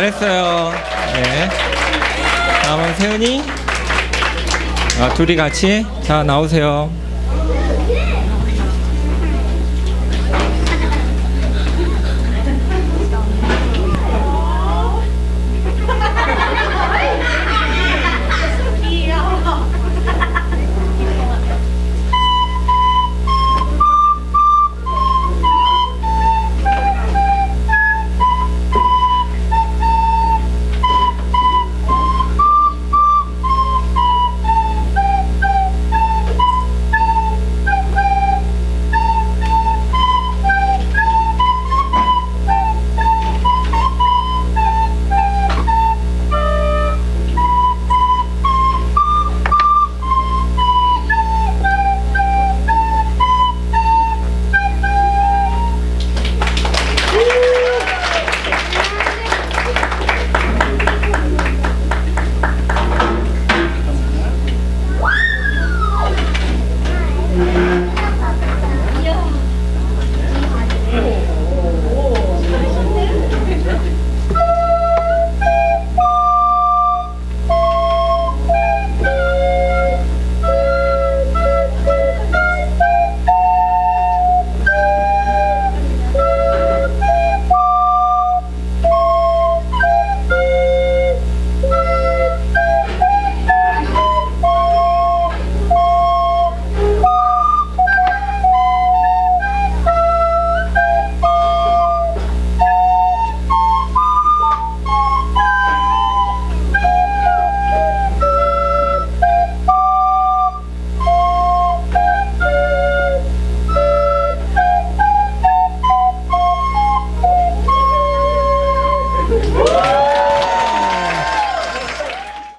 잘했어요. 네. 다음은 세훈이. 아, 둘이 같이. 자, 나오세요.